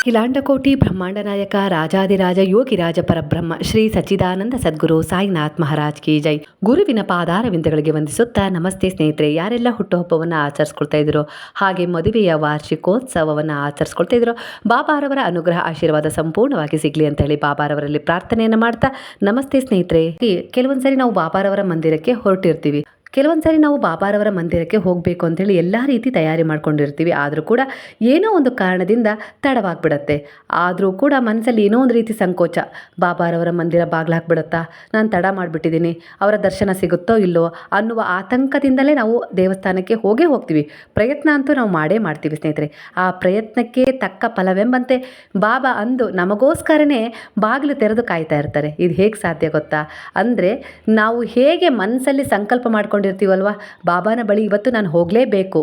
ಅಖಿಲಾಂಡಕೋಟಿ ಬ್ರಹ್ಮಾಂಡ ನಾಯಕ ರಾಜಾದಿರಾಜ ಯೋಗಿರಾಜ ಪರಬ್ರಹ್ಮ, ಶ್ರೀ ಸಚ್ಚಿದಾನಂದ ಸದ್ಗುರು ಸಾಯಿನಾಥ್ ಮಹಾರಾಜ್ ಕಿ ಜೈ. ಗುರುವಿನ ಪಾದಾರವಿಂದಗಳಿಗೆ ವಂದಿಸುತ್ತಾ ನಮಸ್ತೆ ಸ್ನೇಹಿತರೆ, ಯಾರೆಲ್ಲ ಹುಟ್ಟುಹಬ್ಬವನ್ನು ಆಚರಿಸ್ಕೊಳ್ತಾ ಇದ್ರು ಹಾಗೆ ಮದುವೆಯ ವಾರ್ಷಿಕೋತ್ಸವವನ್ನು ಆಚರಿಸ್ಕೊಳ್ತಾ ಇದ್ರು ಬಾಬಾರವರ ಅನುಗ್ರಹ, ಆಶೀರ್ವಾದ ಸಂಪೂರ್ಣವಾಗಿ ಸಿಗಲಿ ಅಂತ ಹೇಳಿ ಬಾಬಾರವರಲ್ಲಿ ಪ್ರಾರ್ಥನೆಯನ್ನು ಮಾಡ್ತಾ ನಮಸ್ತೆ ಸ್ನೇಹಿತರೆ. ಕೆಲವೊಂದ್ಸರಿ ನಾವು ಬಾಬಾರವರ ಮಂದಿರಕ್ಕೆ ಹೊರಟಿರ್ತೀವಿ. ಕೆಲವೊಂದು ಸಾರಿ ನಾವು ಬಾಬಾರವರ ಮಂದಿರಕ್ಕೆ ಹೋಗಬೇಕು ಅಂತೇಳಿ ಎಲ್ಲ ರೀತಿ ತಯಾರಿ ಮಾಡ್ಕೊಂಡಿರ್ತೀವಿ. ಆದರೂ ಕೂಡ ಏನೋ ಒಂದು ಕಾರಣದಿಂದ ತಡವಾಗಿಬಿಡತ್ತೆ. ಆದರೂ ಕೂಡ ಮನಸ್ಸಲ್ಲಿ ಏನೋ ಒಂದು ರೀತಿ ಸಂಕೋಚ. ಬಾಬಾರವರ ಮಂದಿರ ಬಾಗ್ಲಾಕ್ಬಿಡುತ್ತಾ ನಾನು ತಡ ಮಾಡಿಬಿಟ್ಟಿದ್ದೀನಿ. ಅವರ ದರ್ಶನ ಸಿಗುತ್ತೋ ಇಲ್ಲೋ ಅನ್ನುವ ಆತಂಕದಿಂದಲೇ ನಾವು ದೇವಸ್ಥಾನಕ್ಕೆ ಹೋಗೇ ಹೋಗ್ತೀವಿ. ಪ್ರಯತ್ನ ಅಂತೂ ನಾವು ಮಾಡೇ ಮಾಡ್ತೀವಿ ಸ್ನೇಹಿತರೆ. ಆ ಪ್ರಯತ್ನಕ್ಕೆ ತಕ್ಕ ಫಲವೆಂಬಂತೆ ಬಾಬಾ ಅಂದು ನಮಗೋಸ್ಕರನೇ ಬಾಗಿಲು ತೆರೆದು ಕಾಯ್ತಾ ಇರ್ತಾರೆ. ಇದು ಹೇಗೆ ಸಾಧ್ಯ ಗೊತ್ತಾ? ಅಂದರೆ ನಾವು ಹೇಗೆ ಮನಸ್ಸಲ್ಲಿ ಸಂಕಲ್ಪ ಮಾಡ್ಕೊಂಡಿರ್ತೀವಲ್ವ ಬಾಬಾನ ಬಳಿ ಇವತ್ತು ನಾನು ಹೋಗಲೇಬೇಕು.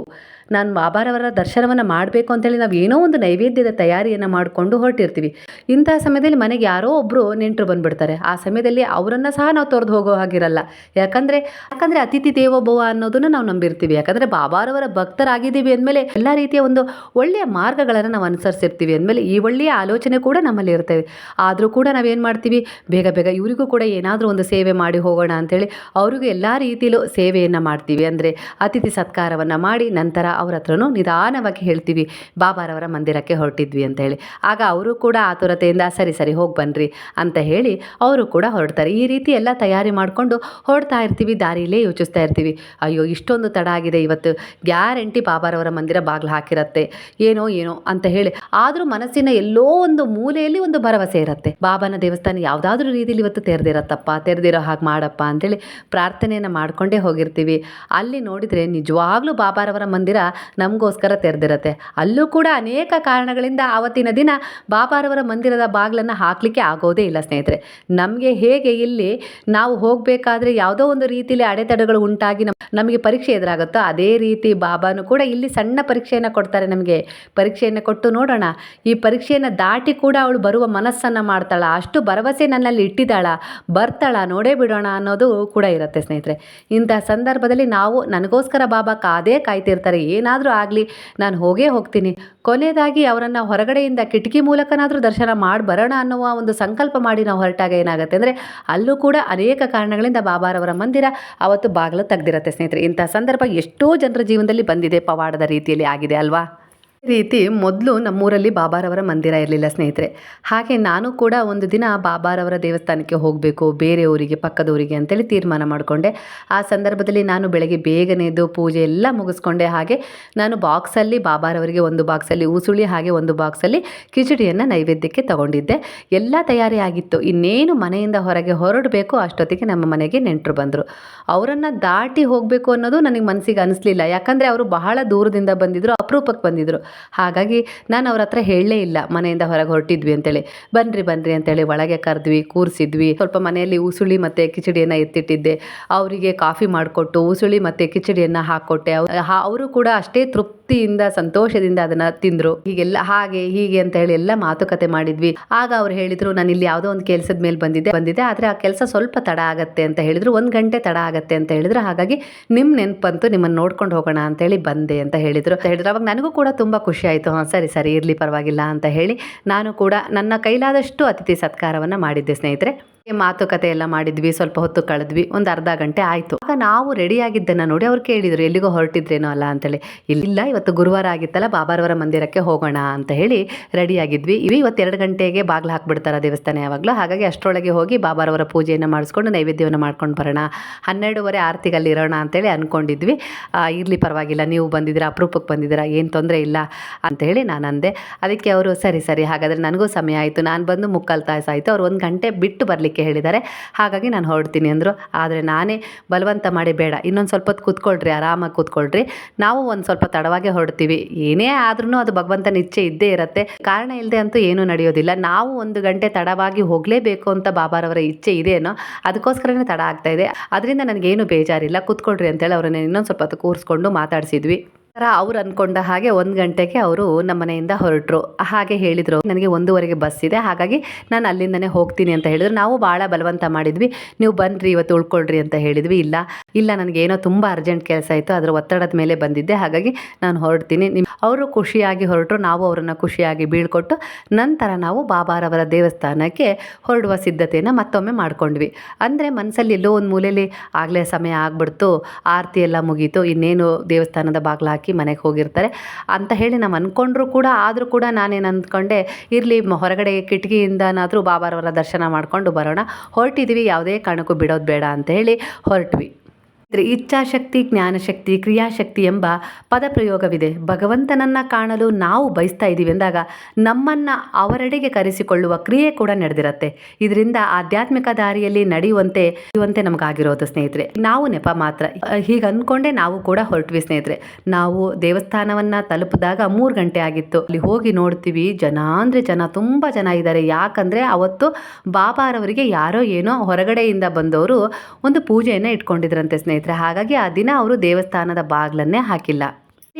ನಾನು ಬಾಬಾರವರ ದರ್ಶನವನ್ನು ಮಾಡಬೇಕು ಅಂತೇಳಿ ನಾವು ಏನೋ ಒಂದು ನೈವೇದ್ಯದ ತಯಾರಿಯನ್ನು ಮಾಡಿಕೊಂಡು ಹೊರಟಿರ್ತೀವಿ. ಇಂಥ ಸಮಯದಲ್ಲಿ ಮನೆಗೆ ಯಾರೋ ಒಬ್ಬರು ನೆಂಟರು ಬಂದುಬಿಡ್ತಾರೆ. ಆ ಸಮಯದಲ್ಲಿ ಅವರನ್ನು ಸಹ ನಾವು ತೊರೆದು ಹೋಗೋ ಹಾಗಿರಲ್ಲ. ಯಾಕಂದರೆ ಯಾಕಂದರೆ ಅತಿಥಿ ದೇವೋಭವ ಅನ್ನೋದನ್ನು ನಾವು ನಂಬಿರ್ತೀವಿ. ಯಾಕಂದರೆ ಬಾಬಾರವರ ಭಕ್ತರಾಗಿದ್ದೀವಿ ಅಂದಮೇಲೆ ಎಲ್ಲ ರೀತಿಯ ಒಂದು ಒಳ್ಳೆಯ ಮಾರ್ಗಗಳನ್ನು ನಾವು ಅನುಸರಿಸಿರ್ತೀವಿ ಅಂದಮೇಲೆ ಈ ಒಳ್ಳೆಯ ಆಲೋಚನೆ ಕೂಡ ನಮ್ಮಲ್ಲಿ ಇರ್ತವೆ ಆದರೂ ಕೂಡ ನಾವೇನು ಮಾಡ್ತೀವಿ, ಬೇಗ ಬೇಗ ಇವರಿಗೂ ಕೂಡ ಏನಾದರೂ ಒಂದು ಸೇವೆ ಮಾಡಿ ಹೋಗೋಣ ಅಂಥೇಳಿ ಅವ್ರಿಗೂ ಎಲ್ಲ ರೀತಿಯಲ್ಲೂ ಸೇವೆಯನ್ನು ಮಾಡ್ತೀವಿ. ಅಂದರೆ ಅತಿಥಿ ಸತ್ಕಾರವನ್ನು ಮಾಡಿ ನಂತರ ಅವ್ರ ಹತ್ರನೂ ನಿಧಾನವಾಗಿ ಹೇಳ್ತೀವಿ ಬಾಬಾರವರ ಮಂದಿರಕ್ಕೆ ಹೊರಟಿದ್ವಿ ಅಂತ ಹೇಳಿ. ಆಗ ಅವರು ಕೂಡ ಆತುರತೆಯಿಂದ, ಸರಿ ಸರಿ, ಹೋಗಿ ಬನ್ನಿರಿ ಅಂತ ಹೇಳಿ ಅವರು ಕೂಡ ಹೊರಡ್ತಾರೆ. ಈ ರೀತಿ ಎಲ್ಲ ತಯಾರಿ ಮಾಡಿಕೊಂಡು ಹೊರಡ್ತಾ ಇರ್ತೀವಿ ದಾರಿಯಲ್ಲೇ ಯೋಚಿಸ್ತಾ ಇರ್ತೀವಿ. ಅಯ್ಯೋ, ಇಷ್ಟೊಂದು ತಡ ಆಗಿದೆ, ಇವತ್ತು ಗ್ಯಾರಂಟಿ ಬಾಬಾರವರ ಮಂದಿರ ಬಾಗಿಲು ಹಾಕಿರತ್ತೆ, ಏನೋ ಏನೋ ಅಂತ ಹೇಳಿ. ಆದರೂ ಮನಸ್ಸಿನ ಎಲ್ಲೋ ಒಂದು ಮೂಲೆಯಲ್ಲಿ ಒಂದು ಭರವಸೆ ಇರುತ್ತೆ. ಬಾಬಾನ ದೇವಸ್ಥಾನ ಯಾವುದಾದ್ರೂ ರೀತಿಯಲ್ಲಿ ಇವತ್ತು ತೆರೆದಿರತ್ತಪ್ಪ, ತೆರೆದಿರೋ ಹಾಗೆ ಮಾಡಪ್ಪ ಅಂತೇಳಿ ಪ್ರಾರ್ಥನೆಯನ್ನು ಮಾಡಿಕೊಂಡೇ ಹೋಗಿರ್ತೀವಿ. ಅಲ್ಲಿ ನೋಡಿದರೆ ನಿಜವಾಗ್ಲೂ ಬಾಬಾರವರ ಮಂದಿರ ನಮಗೋಸ್ಕರ ತೆರೆದಿರತ್ತೆ. ಅಲ್ಲೂ ಕೂಡ ಅನೇಕ ಕಾರಣಗಳಿಂದ ಆವತ್ತಿನ ದಿನ ಬಾಬಾರವರ ಮಂದಿರದ ಬಾಗಿಲನ್ನು ಹಾಕಲಿಕ್ಕೆ ಆಗೋದೇ ಇಲ್ಲ ಸ್ನೇಹಿತರೆ. ನಮಗೆ ಹೇಗೆ ಇಲ್ಲಿ ನಾವು ಹೋಗಬೇಕಾದ್ರೆ ಯಾವುದೋ ಒಂದು ರೀತಿಯಲ್ಲಿ ಅಡೆತಡೆಗಳು ಉಂಟಾಗಿ ನಮ್, ನಮಗೆ ಪರೀಕ್ಷೆ ಎದುರಾಗುತ್ತೋ ಅದೇ ರೀತಿ ಬಾಬಾನು ಕೂಡ ಇಲ್ಲಿ ಸಣ್ಣ ಪರೀಕ್ಷೆಯನ್ನು ಕೊಡ್ತಾರೆ ನಮಗೆ. ಪರೀಕ್ಷೆಯನ್ನು ಕೊಟ್ಟು ನೋಡೋಣ. ಈ ಪರೀಕ್ಷೆಯನ್ನು ದಾಟಿ ಕೂಡ ಅವಳು ಬರುವ ಮನಸ್ಸನ್ನು ಮಾಡ್ತಾಳ. ಅಷ್ಟು ಭರವಸೆ ನನ್ನಲ್ಲಿ ಇಟ್ಟಿದ್ದಾಳ. ಬರ್ತಾಳ, ನೋಡೇ ಬಿಡೋಣ ಅನ್ನೋದು ಕೂಡ ಇರುತ್ತೆ ಸ್ನೇಹಿತರೆ. ಇಂಥ ಸಂದರ್ಭದಲ್ಲಿ ನಾವು ನನಗೋಸ್ಕರ ಬಾಬಾ ಕಾದೇ ಕಾಯ್ತಿರ್ತಾರೆ. ಏನಾದರೂ ಆಗಲಿ, ನಾನು ಹೋಗೇ ಹೋಗ್ತೀನಿ. ಕೊನೆಯದಾಗಿ ಅವರನ್ನು ಹೊರಗಡೆಯಿಂದ ಕಿಟಕಿ ಮೂಲಕನಾದರೂ ದರ್ಶನ ಮಾಡಿ ಬರೋಣ ಅನ್ನುವ ಒಂದು ಸಂಕಲ್ಪ ಮಾಡಿ ನಾವು ಹೊರಟಾಗ ಏನಾಗುತ್ತೆ ಅಂದರೆ, ಅಲ್ಲೂ ಕೂಡ ಅನೇಕ ಕಾರಣಗಳಿಂದ ಬಾಬಾರವರ ಮಂದಿರ ಅವತ್ತು ಬಾಗಿಲು ತೆಗ್ದಿರತ್ತೆ ಸ್ನೇಹಿತರೆ. ಇಂಥ ಸಂದರ್ಭ ಎಷ್ಟೋ ಜನರ ಜೀವನದಲ್ಲಿ ಬಂದಿದೆ, ಪವಾಡದ ರೀತಿಯಲ್ಲಿ ಆಗಿದೆ ಅಲ್ವಾ? ರೀತಿ ಮೊದಲು ನಮ್ಮೂರಲ್ಲಿ ಬಾಬಾರವರ ಮಂದಿರ ಇರಲಿಲ್ಲ ಸ್ನೇಹಿತರೆ. ಹಾಗೆ ನಾನು ಕೂಡ ಒಂದು ದಿನ ಬಾಬಾರವರ ದೇವಸ್ಥಾನಕ್ಕೆ ಹೋಗಬೇಕು, ಬೇರೆ ಊರಿಗೆ, ಪಕ್ಕದ ಊರಿಗೆ ಅಂತೇಳಿ ತೀರ್ಮಾನ ಮಾಡಿಕೊಂಡೆ. ಆ ಸಂದರ್ಭದಲ್ಲಿ ನಾನು ಬೆಳಗ್ಗೆ ಬೇಗನೆ ಎದ್ದು ಪೂಜೆ ಎಲ್ಲ ಮುಗಿಸ್ಕೊಂಡೆ. ಹಾಗೆ ನಾನು ಬಾಕ್ಸಲ್ಲಿ ಬಾಬಾರವರಿಗೆ ಒಂದು ಬಾಕ್ಸಲ್ಲಿ ಉಸುಳಿ ಹಾಗೆ ಒಂದು ಬಾಕ್ಸಲ್ಲಿ ಕಿಚಡಿಯನ್ನು ನೈವೇದ್ಯಕ್ಕೆ ತಗೊಂಡಿದ್ದೆ. ಎಲ್ಲ ತಯಾರಿ ಆಗಿತ್ತು. ಇನ್ನೇನು ಮನೆಯಿಂದ ಹೊರಗೆ ಹೊರಡಬೇಕು, ಅಷ್ಟೊತ್ತಿಗೆ ನಮ್ಮ ಮನೆಗೆ ನೆಂಟರು ಬಂದರು. ಅವರನ್ನು ದಾಟಿ ಹೋಗಬೇಕು ಅನ್ನೋದು ನನಗೆ ಮನಸ್ಸಿಗೆ ಅನಿಸ್ಲಿಲ್ಲ. ಯಾಕಂದರೆ ಅವರು ಬಹಳ ದೂರದಿಂದ ಬಂದಿದ್ದರು ಅಪರೂಪಕ್ಕೆ ಬಂದಿದ್ದರು ಹಾಗಾಗಿ ನಾನು ಅವ್ರ ಹತ್ರ ಹೇಳಲೇ ಇಲ್ಲ, ಮನೆಯಿಂದ ಹೊರಗೆ ಹೊರಟಿದ್ವಿ ಅಂತೇಳಿ. ಬನ್ನಿರಿ ಬನ್ನಿರಿ ಅಂತೇಳಿ ಒಳಗೆ ಕರೆದ್ವಿ, ಕೂರಿಸಿದ್ವಿ. ಸ್ವಲ್ಪ ಮನೆಯಲ್ಲಿ ಉಸುಳಿ ಮತ್ತು ಕಿಚಡಿಯನ್ನು ಎತ್ತಿಟ್ಟಿದ್ದೆ. ಅವರಿಗೆ ಕಾಫಿ ಮಾಡಿಕೊಟ್ಟು ಉಸುಳಿ ಮತ್ತು ಕಿಚಡಿಯನ್ನು ಹಾಕ್ಕೊಟ್ಟೆ. ಅವರು ಕೂಡ ಅಷ್ಟೇ ತೃಪ್ತಿಯಿಂದ ಸಂತೋಷದಿಂದ ಅದನ್ನ ತಿಂದ್ರು. ಹೀಗೆಲ್ಲ ಹಾಗೆ, ಹೀಗೆ ಅಂತ ಹೇಳಿ ಎಲ್ಲ ಮಾತುಕತೆ ಮಾಡಿದ್ವಿ. ಆಗ ಅವ್ರು ಹೇಳಿದ್ರು, ನಾನು ಇಲ್ಲಿ ಯಾವುದೋ ಒಂದು ಕೆಲಸದ ಮೇಲೆ ಬಂದಿದ್ದೆ ಬಂದಿದ್ದೆ. ಆದರೆ ಆ ಕೆಲಸ ಸ್ವಲ್ಪ ತಡ ಆಗತ್ತೆ ಅಂತ ಹೇಳಿದ್ರು. ಒಂದು ಗಂಟೆ ತಡ ಆಗತ್ತೆ ಅಂತ ಹೇಳಿದ್ರು. ಹಾಗಾಗಿ ನಿಮ್ಮ ನೆನಪಂತೂ ನಿಮ್ಮನ್ನು ನೋಡ್ಕೊಂಡು ಹೋಗೋಣ ಅಂತ ಹೇಳಿ ಬಂದೆ ಅಂತ ಹೇಳಿದರು. ಹೇಳಿದ್ರು. ಅವಾಗ ನನಗೂ ಕೂಡ ತುಂಬ ಖುಷಿ ಆಯಿತು. ಹಾಂ, ಸರಿ ಸರಿ, ಇರಲಿ ಪರವಾಗಿಲ್ಲ ಅಂತ ಹೇಳಿ ನಾನು ಕೂಡ ನನ್ನ ಕೈಲಾದಷ್ಟು ಅತಿಥಿ ಸತ್ಕಾರವನ್ನು ಮಾಡಿದ್ದೆ ಸ್ನೇಹಿತರೆ. ಮಾತುಕತೆ ಎಲ್ಲ ಮಾಡಿದ್ವಿ, ಸ್ವಲ್ಪ ಹೊತ್ತು ಕಳೆದ್ವಿ, ಒಂದು ಅರ್ಧ ಗಂಟೆ ಆಯಿತು. ಆಗ ನಾವು ರೆಡಿಯಾಗಿದ್ದನ್ನು ನೋಡಿ ಅವ್ರು ಕೇಳಿದರು, ಎಲ್ಲಿಗೋ ಹೊರಟಿದ್ರೇನೋ ಅಲ್ಲ? ಅಂತೇಳಿ ಇಲ್ಲ, ಇವತ್ತು ಗುರುವಾರ ಆಗಿತ್ತಲ್ಲ, ಬಾಬಾರವರ ಮಂದಿರಕ್ಕೆ ಹೋಗೋಣ, ಅಂತ ಹೇಳಿ ರೆಡಿಯಾಗಿದ್ವಿ. ಇವಿ ಇವತ್ತು ಎರಡು ಗಂಟೆಗೆ ಬಾಗಿಲು ಹಾಕ್ಬಿಡ್ತಾರೆ ದೇವಸ್ಥಾನ ಯಾವಾಗಲೂ. ಹಾಗಾಗಿ ಅಷ್ಟರೊಳಗೆ ಹೋಗಿ ಬಾಬಾರವರ ಪೂಜೆಯನ್ನು ಮಾಡಿಸ್ಕೊಂಡು, ನೈವೇದ್ಯವನ್ನು ಮಾಡ್ಕೊಂಡು ಬರೋಣ, ಹನ್ನೆರಡುವರೆ ಆರತಿಗಲ್ಲಿ ಇರೋಣ ಅಂತೇಳಿ ಅಂದ್ಕೊಂಡಿದ್ವಿ ಇರಲಿ, ಪರವಾಗಿಲ್ಲ, ನೀವು ಬಂದಿದ್ದೀರಾ, ಅಪರೂಪಕ್ಕೆ ಬಂದಿದ್ದೀರಾ, ಏನು ತೊಂದರೆ ಇಲ್ಲ ಅಂತೇಳಿ ನಾನು ಅಂದೆ ಅದಕ್ಕೆ ಅವರು, ಸರಿ ಸರಿ, ಹಾಗಾದರೆ ನನಗೂ ಸಮಯ ಆಯಿತು, ನಾನು ಬಂದು ಮುಕ್ಕಾಲು ತಾಸು ಆಯಿತು. ಅವ್ರು ಒಂದು ಗಂಟೆ ಬಿಟ್ಟು ಬರಲಿಕ್ಕೆ ಹೇಳಿದ್ದಾರೆ. ಹಾಗಾಗಿ ನಾನು ಹೊರಡ್ತೀನಿ ಅಂದರು. ಆದರೆ ನಾನೇ ಬಲವಂತ ಮಾಡಿ ಬೇಡ. ಇನ್ನೊಂದು ಸ್ವಲ್ಪ ಹೊತ್ತು ಕೂತ್ಕೊಳ್ರಿ, ಆರಾಮಾಗಿ ಕೂತ್ಕೊಳ್ರಿ. ನಾವು ಒಂದು ಸ್ವಲ್ಪ ತಡವಾಗೇ ಹೊರಡ್ತೀವಿ. ಏನೇ ಆದ್ರೂ ಅದು ಭಗವಂತನ ಇಚ್ಛೆ ಇದ್ದೇ ಇರುತ್ತೆ. ಕಾರಣ ಇಲ್ಲದೆ ಅಂತೂ ಏನೂ ನಡೆಯೋದಿಲ್ಲ. ನಾವು ಒಂದು ಗಂಟೆ ತಡವಾಗಿ ಹೋಗಲೇಬೇಕು ಅಂತ ಬಾಬಾರವರ ಇಚ್ಛೆ ಇದೆಯೇನೋ ಅದಕ್ಕೋಸ್ಕರನೇ ತಡ ಆಗ್ತಾ ಇದೆ. ಅದರಿಂದ ನನಗೇನು ಬೇಜಾರಿಲ್ಲ. ಕೂತ್ಕೊಳ್ರಿ ಅಂತೇಳಿ ಅವರನ್ನು ಇನ್ನೊಂದು ಸ್ವಲ್ಪ ಕೂರಿಸ್ಕೊಂಡು ಮಾತಾಡಿಸಿದ್ವಿ. ಅವ್ರು ಅನ್ಕೊಂಡ ಹಾಗೆ ಒಂದು ಗಂಟೆಗೆ ಅವರು ನಮ್ಮ ಮನೆಯಿಂದ ಹೊರಟರು. ಹಾಗೆ ಹೇಳಿದರು, ನನಗೆ ಒಂದೂವರೆಗೆ ಬಸ್ ಇದೆ, ಹಾಗಾಗಿ ನಾನು ಅಲ್ಲಿಂದನೇ ಹೋಗ್ತೀನಿ ಅಂತ ಹೇಳಿದ್ರು. ನಾವು ಭಾಳ ಬಲವಂತ ಮಾಡಿದ್ವಿ. ನೀವು ಬನ್ನಿರಿ ಇವತ್ತು ಉಳ್ಕೊಳ್ರಿ ಅಂತ ಹೇಳಿದ್ವಿ. ಇಲ್ಲ ಇಲ್ಲ ನನಗೇನೋ ತುಂಬ ಅರ್ಜೆಂಟ್ ಕೆಲಸ ಇತ್ತು ಅದರ ಒತ್ತಡದ ಮೇಲೆ ಬಂದಿದ್ದೆ. ಹಾಗಾಗಿ ನಾನು ಹೊರಡ್ತೀನಿ. ನಿಮ್ಮ ಅವರು ಖುಷಿಯಾಗಿ ಹೊರಟರು. ನಾವು ಅವರನ್ನು ಖುಷಿಯಾಗಿ ಬೀಳ್ಕೊಟ್ಟು ನಂತರ ನಾವು ಬಾಬಾರವರ ದೇವಸ್ಥಾನಕ್ಕೆ ಹೊರಡುವ ಸಿದ್ಧತೆಯನ್ನು ಮತ್ತೊಮ್ಮೆ ಮಾಡ್ಕೊಂಡ್ವಿ. ಅಂದರೆ ಮನಸ್ಸಲ್ಲಿ ಎಲ್ಲೋ ಒಂದು ಮೂಲೆಯಲ್ಲಿ ಆಗಲೇ ಸಮಯ ಆಗ್ಬಿಡ್ತು, ಆರತಿ ಎಲ್ಲ ಮುಗೀತು, ಇನ್ನೇನು ದೇವಸ್ಥಾನದ ಬಾಗಿಲು ಹಾಕಿ ಮನೆಗೆ ಹೋಗಿರ್ತಾರೆ. ಅಂತ ಹೇಳಿ ನಾವು ಅಂದ್ಕೊಂಡ್ರು ಕೂಡ, ಆದರೂ ಕೂಡ ನಾನೇನು ಅಂದ್ಕೊಂಡೆ, ಇರಲಿ ಹೊರಗಡೆ ಕಿಟಕಿಯಿಂದನಾದರೂ ಬಾಬಾರವರ ದರ್ಶನ ಮಾಡಿಕೊಂಡು ಬರೋಣ. ಹೊರಟಿದ್ವಿ, ಯಾವುದೇ ಕಾರಣಕ್ಕೂ ಬಿಡೋದು ಬೇಡ ಅಂತ ಹೇಳಿ ಹೊರಟ್ವಿ. ಇಚ್ಛಾಶಕ್ತಿ, ಜ್ಞಾನಶಕ್ತಿ, ಕ್ರಿಯಾಶಕ್ತಿ ಎಂಬ ಪದಪ್ರಯೋಗವಿದೆ. ಭಗವಂತನನ್ನು ಕಾಣಲು ನಾವು ಬಯಸ್ತಾ ಇದ್ದೀವಿ ಅಂದಾಗ ನಮ್ಮನ್ನು ಅವರೆಡೆಗೆ ಕರೆಸಿಕೊಳ್ಳುವ ಕ್ರಿಯೆ ಕೂಡ ನಡೆದಿರುತ್ತೆ. ಇದರಿಂದ ಆಧ್ಯಾತ್ಮಿಕ ದಾರಿಯಲ್ಲಿ ನಡೆಯುವಂತೆ ಇರುವಂತೆ ನಮಗಾಗಿರೋದು ಸ್ನೇಹಿತರೆ. ನಾವು ನೆಪ ಮಾತ್ರ. ಹೀಗೆ ಅಂದ್ಕೊಂಡೆ ನಾವು ಕೂಡ ಹೊರಟ್ವಿ ಸ್ನೇಹಿತರೆ. ನಾವು ದೇವಸ್ಥಾನವನ್ನು ತಲುಪಿದಾಗ ಮೂರು ಗಂಟೆ ಆಗಿತ್ತು. ಅಲ್ಲಿ ಹೋಗಿ ನೋಡ್ತೀವಿ, ಜನ ಅಂದರೆ ಜನ, ತುಂಬ ಜನ ಇದ್ದಾರೆ ಯಾಕಂದರೆ ಅವತ್ತು ಬಾಬಾರವರಿಗೆ ಯಾರೋ ಏನೋ ಹೊರಗಡೆಯಿಂದ ಬಂದವರು ಒಂದು ಪೂಜೆಯನ್ನು ಇಟ್ಕೊಂಡಿದ್ರಂತೆ ಸ್ನೇಹಿತರೆ. ಹಾಗಾಗಿ ಆ ದಿನ ಅವರು ದೇವಸ್ಥಾನದ ಬಾಗಿಲನ್ನೇ ಹಾಕಿಲ್ಲ.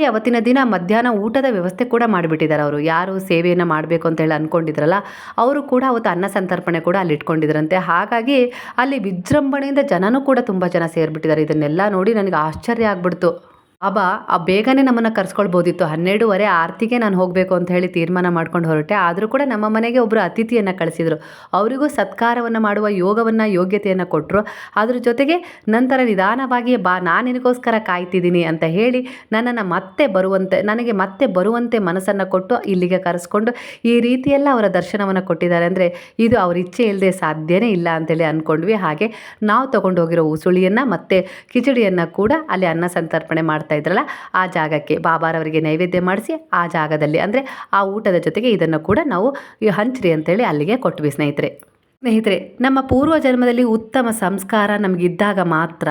ಅವತ್ತಿನ ದಿನ ಮಧ್ಯಾಹ್ನ ಊಟದ ವ್ಯವಸ್ಥೆ ಕೂಡ ಮಾಡಿಬಿಟ್ಟಿದ್ದಾರೆ ಅವರು. ಯಾರು ಸೇವೆಯನ್ನು ಮಾಡಬೇಕು ಅಂತ ಹೇಳಿ ಅಂದ್ಕೊಂಡಿದ್ರಲ್ಲ ಅವರು ಕೂಡ ಅವತ್ತು ಅನ್ನ ಸಂತರ್ಪಣೆ ಕೂಡ ಅಲ್ಲಿ ಇಟ್ಕೊಂಡಿದ್ರಂತೆ. ಹಾಗಾಗಿ ಅಲ್ಲಿ ವಿಜೃಂಭಣೆಯಿಂದ ಜನನೂ ಕೂಡ ತುಂಬ ಜನ ಸೇರಿಬಿಟ್ಟಿದ್ದಾರೆ. ಇದನ್ನೆಲ್ಲ ನೋಡಿ ನನಗೆ ಆಶ್ಚರ್ಯ ಆಗ್ಬಿಡ್ತು. ಬಾಬಾ ಆ ಬೇಗನೆ ನಮ್ಮನ್ನು ಕರ್ಸ್ಕೊಳ್ಬೋದಿತ್ತು. ಹನ್ನೆರಡೂವರೆ ಆರತಿಗೆ ನಾನು ಹೋಗಬೇಕು ಅಂತ ಹೇಳಿ ತೀರ್ಮಾನ ಮಾಡ್ಕೊಂಡು ಹೊರಟೆ. ಆದರೂ ಕೂಡ ನಮ್ಮ ಮನೆಗೆ ಒಬ್ಬರು ಅತಿಥಿಯನ್ನು ಕಳಿಸಿದರು. ಅವರಿಗೂ ಸತ್ಕಾರವನ್ನು ಮಾಡುವ ಯೋಗವನ್ನು, ಯೋಗ್ಯತೆಯನ್ನು ಕೊಟ್ಟರು ಅದ್ರ ಜೊತೆಗೆ ನಂತರ ನಿಧಾನವಾಗಿ ಬಾ, ನಾನು ನಿನಗೋಸ್ಕರ ಕಾಯ್ತಿದ್ದೀನಿ ಅಂತ ಹೇಳಿ ನನ್ನನ್ನು ಮತ್ತೆ ಬರುವಂತೆ, ನನಗೆ ಮತ್ತೆ ಬರುವಂತೆ ಮನಸ್ಸನ್ನು ಕೊಟ್ಟು ಇಲ್ಲಿಗೆ ಕರೆಸ್ಕೊಂಡು ಈ ರೀತಿಯೆಲ್ಲ ಅವರ ದರ್ಶನವನ್ನು ಕೊಟ್ಟಿದ್ದಾರೆ. ಅಂದರೆ ಇದು ಅವ್ರ ಇಚ್ಛೆ ಇಲ್ಲದೆ ಸಾಧ್ಯನೇ ಇಲ್ಲ ಅಂತೇಳಿ ಅಂದ್ಕೊಂಡ್ವಿ ಹಾಗೆ ನಾವು ತೊಗೊಂಡು ಹೋಗಿರೋ ಉಸುಳಿಯನ್ನು ಮತ್ತು ಕಿಚಡಿಯನ್ನು ಕೂಡ ಅಲ್ಲಿ ಅನ್ನ ಸಂತರ್ಪಣೆ ಮಾಡ್ತಾ ಇದ್ರಲ್ಲ, ಆ ಜಾಗಕ್ಕೆ ಬಾಬಾರವರಿಗೆ ನೈವೇದ್ಯ ಮಾಡಿಸಿ, ಆ ಜಾಗದಲ್ಲಿ ಅಂದರೆ ಆ ಊಟದ ಜೊತೆಗೆ ಇದನ್ನು ಕೂಡ ನಾವು ಹಂಚ್ರಿ ಅಂತೇಳಿ ಅಲ್ಲಿಗೆ ಕೊಟ್ವಿ ಸ್ನೇಹಿತರೆ. ಸ್ನೇಹಿತರೆ, ನಮ್ಮ ಪೂರ್ವ ಜನ್ಮದಲ್ಲಿ ಉತ್ತಮ ಸಂಸ್ಕಾರ ನಮಗಿದ್ದಾಗ ಮಾತ್ರ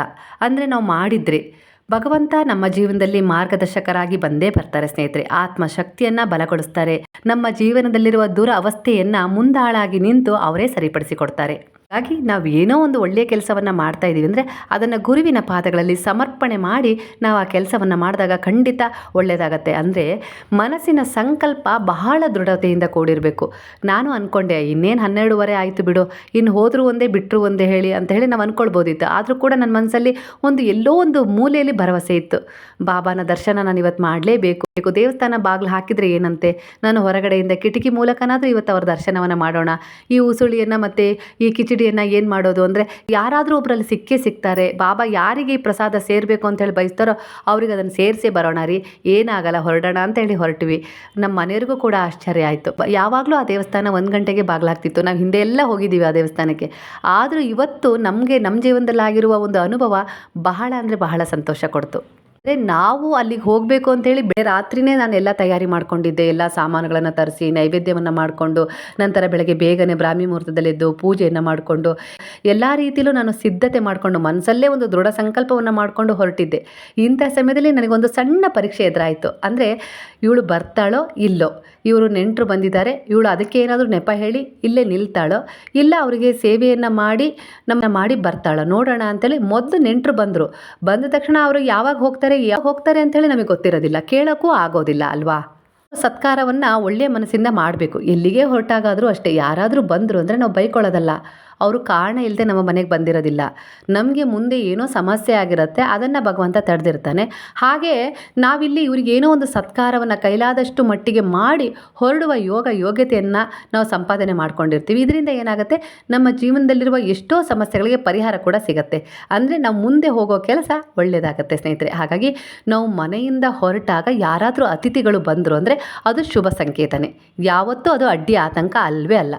ಅಂದರೆ ನಾವು ಮಾಡಿದರೆ ಭಗವಂತ ನಮ್ಮ ಜೀವನದಲ್ಲಿ ಮಾರ್ಗದರ್ಶಕರಾಗಿ ಬಂದೇ ಬರ್ತಾರೆ ಸ್ನೇಹಿತರೆ. ಆತ್ಮಶಕ್ತಿಯನ್ನು ಬಲಗೊಳಿಸ್ತಾರೆ. ನಮ್ಮ ಜೀವನದಲ್ಲಿರುವ ದುರ ದುರವಸ್ಥೆಯನ್ನು ಮುಂದಾಳಾಗಿ ನಿಂತು ಅವರೇ ಸರಿಪಡಿಸಿಕೊಡ್ತಾರೆ. ಹಾಗಾಗಿ ನಾವು ಏನೋ ಒಂದು ಒಳ್ಳೆಯ ಕೆಲಸವನ್ನು ಮಾಡ್ತಾ ಇದ್ದೀವಿ ಅಂದರೆ ಅದನ್ನು ಗುರುವಿನ ಪಾದಗಳಲ್ಲಿ ಸಮರ್ಪಣೆ ಮಾಡಿ ನಾವು ಆ ಕೆಲಸವನ್ನು ಮಾಡಿದಾಗ ಖಂಡಿತ ಒಳ್ಳೆಯದಾಗತ್ತೆ. ಅಂದರೆ ಮನಸ್ಸಿನ ಸಂಕಲ್ಪ ಬಹಳ ದೃಢತೆಯಿಂದ ಕೂಡಿರಬೇಕು. ನಾನು ಅಂದ್ಕೊಂಡೆ ಇನ್ನೇನು ಹನ್ನೆರಡುವರೆ ಆಯಿತು ಬಿಡು ಇನ್ನು ಹೋದರೂ ಒಂದೇ ಬಿಟ್ಟರು ಒಂದೇ ಹೇಳಿ ಅಂತ ಹೇಳಿ ನಾವು ಅಂದ್ಕೊಳ್ಬೋದಿತ್ತು ಆದರೂ ಕೂಡ ನನ್ನ ಮನಸ್ಸಲ್ಲಿ ಒಂದು ಎಲ್ಲೋ ಒಂದು ಮೂಲೆಯಲ್ಲಿ ಭರವಸೆ ಇತ್ತು. ಬಾಬಾನ ದರ್ಶನ ನಾನು ಇವತ್ತು ಮಾಡಲೇಬೇಕು. ಬೇಕು ದೇವಸ್ಥಾನ ಬಾಗಿಲು ಹಾಕಿದರೆ ಏನಂತೆ? ನಾನು ಹೊರಗಡೆಯಿಂದ ಕಿಟಕಿ ಮೂಲಕನಾದರೂ ಇವತ್ತು ಅವರ ದರ್ಶನವನ್ನು ಮಾಡೋಣ. ಈ ಉಸುಳಿಯನ್ನು ಮತ್ತು ಈ ಕಿಚಡಿಯನ್ನು ಏನು ಮಾಡೋದು? ಅಂದರೆ ಯಾರಾದರೂ ಒಬ್ಬರಲ್ಲಿ ಸಿಕ್ಕೇ ಸಿಗ್ತಾರೆ. ಬಾಬಾ ಯಾರಿಗೆ ಈ ಪ್ರಸಾದ ಸೇರಬೇಕು ಅಂತೇಳಿ ಬಯಸ್ತಾರೋ ಅವ್ರಿಗೆ ಅದನ್ನು ಸೇರಿಸೇ ಬರೋಣ ರೀ. ಏನಾಗಲ್ಲ, ಹೊರಡೋಣ ಅಂತೇಳಿ ಹೊರಟಿವಿ. ನಮ್ಮ ಮನೆಯವ್ರಿಗೂ ಕೂಡ ಆಶ್ಚರ್ಯ ಆಯಿತು. ಯಾವಾಗಲೂ ಆ ದೇವಸ್ಥಾನ ಒಂದು ಗಂಟೆಗೆ ಬಾಗ್ಲಾಗ್ತಿತ್ತು. ನಾವು ಹಿಂದೆ ಎಲ್ಲ ಹೋಗಿದ್ದೀವಿ ಆ ದೇವಸ್ಥಾನಕ್ಕೆ. ಆದರೂ ಇವತ್ತು ನಮಗೆ ನಮ್ಮ ಜೀವನದಲ್ಲಾಗಿರುವ ಒಂದು ಅನುಭವ ಬಹಳ ಅಂದರೆ ಬಹಳ ಸಂತೋಷ ಕೊಡ್ತು. ಅಂದರೆ ನಾವು ಅಲ್ಲಿಗೆ ಹೋಗಬೇಕು ಅಂತೇಳಿ ಬೆ ರಾತ್ರಿನೇ ನಾನು ಎಲ್ಲ ತಯಾರಿ ಮಾಡ್ಕೊಂಡಿದ್ದೆ, ಎಲ್ಲ ಸಾಮಾನುಗಳನ್ನು ತರಿಸಿ, ನೈವೇದ್ಯವನ್ನು ಮಾಡಿಕೊಂಡು, ನಂತರ ಬೆಳಗ್ಗೆ ಬೇಗನೆ ಬ್ರಾಹ್ಮಿ ಮುಹೂರ್ತದಲ್ಲೆದ್ದು ಪೂಜೆಯನ್ನು ಮಾಡಿಕೊಂಡು, ಎಲ್ಲ ರೀತಿಯಲ್ಲೂ ನಾನು ಸಿದ್ಧತೆ ಮಾಡಿಕೊಂಡು, ಮನಸ್ಸಲ್ಲೇ ಒಂದು ದೃಢ ಸಂಕಲ್ಪವನ್ನು ಮಾಡಿಕೊಂಡು ಹೊರಟಿದ್ದೆ. ಇಂಥ ಸಮಯದಲ್ಲಿ ನನಗೊಂದು ಸಣ್ಣ ಪರೀಕ್ಷೆ ಎದುರಾಯಿತು. ಅಂದರೆ ಇವಳು ಬರ್ತಾಳೋ ಇಲ್ಲೋ? ಇವರು ನೆಂಟರು ಬಂದಿದ್ದಾರೆ. ಇವಳು ಅದಕ್ಕೆ ಏನಾದರೂ ನೆಪ ಹೇಳಿ, ಇಲ್ಲೇ ನಿಲ್ತಾಳೋ? ಇಲ್ಲ, ಅವರಿಗೆ ಸೇವೆಯನ್ನು ಮಾಡಿ, ನಮ್ಮನ್ನ ಮಾಡಿ ಬರ್ತಾಳೋ? ನೋಡೋಣ ಅಂತೇಳಿ ಮೊದಲು ನೆಂಟರು ಬಂದರು. ಬಂದ ತಕ್ಷಣ ಅವರು ಯಾವಾಗ ಹೋಗ್ತಾರೆ ಯಾವಾಗ ಹೋಗ್ತಾರೆ ಅಂತೇಳಿ ನಮಗೆ ಗೊತ್ತಿರೋದಿಲ್ಲ. ಕೇಳೋಕ್ಕೂ ಆಗೋದಿಲ್ಲ, ಅಲ್ವಾ? ಸತ್ಕಾರವನ್ನು ಒಳ್ಳೆಯ ಮನಸ್ಸಿಂದ ಮಾಡಬೇಕು. ಎಲ್ಲಿಗೆ ಹೊರಟಾಗಾದರೂ ಅಷ್ಟೇ. ಯಾರಾದರೂ ಬಂದರು ಅಂದರೆ ನಾವು ಬೈಕೊಳ್ಳೋದಲ್ಲ. ಅವರು ಕಾರಣ ಇಲ್ಲದೆ ನಮ್ಮ ಮನೆಗೆ ಬಂದಿರೋದಿಲ್ಲ. ನಮಗೆ ಮುಂದೆ ಏನೋ ಸಮಸ್ಯೆ ಆಗಿರುತ್ತೆ, ಅದನ್ನು ಭಗವಂತ ತಡೆದಿರ್ತಾನೆ. ಹಾಗೆ ನಾವಿಲ್ಲಿ ಇವ್ರಿಗೆ ಏನೋ ಒಂದು ಸತ್ಕಾರವನ್ನು ಕೈಲಾದಷ್ಟು ಮಟ್ಟಿಗೆ ಮಾಡಿ ಹೊರಡುವ ಯೋಗ ಯೋಗ್ಯತೆಯನ್ನು ನಾವು ಸಂಪಾದನೆ ಮಾಡ್ಕೊಂಡಿರ್ತೀವಿ. ಇದರಿಂದ ಏನಾಗುತ್ತೆ, ನಮ್ಮ ಜೀವನದಲ್ಲಿರುವ ಎಷ್ಟೋ ಸಮಸ್ಯೆಗಳಿಗೆ ಪರಿಹಾರ ಕೂಡ ಸಿಗುತ್ತೆ. ಅಂದರೆ ನಾವು ಮುಂದೆ ಹೋಗೋ ಕೆಲಸ ಒಳ್ಳೆಯದಾಗತ್ತೆ ಸ್ನೇಹಿತರೆ. ಹಾಗಾಗಿ ನಾವು ಮನೆಯಿಂದ ಹೊರಟಾಗ ಯಾರಾದರೂ ಅತಿಥಿಗಳು ಬಂದರು ಅಂದರೆ ಅದು ಶುಭ ಸಂಕೇತನೇ. ಯಾವತ್ತೂ ಅದು ಅಡ್ಡಿ ಆತಂಕ ಅಲ್ವೇ ಅಲ್ಲ.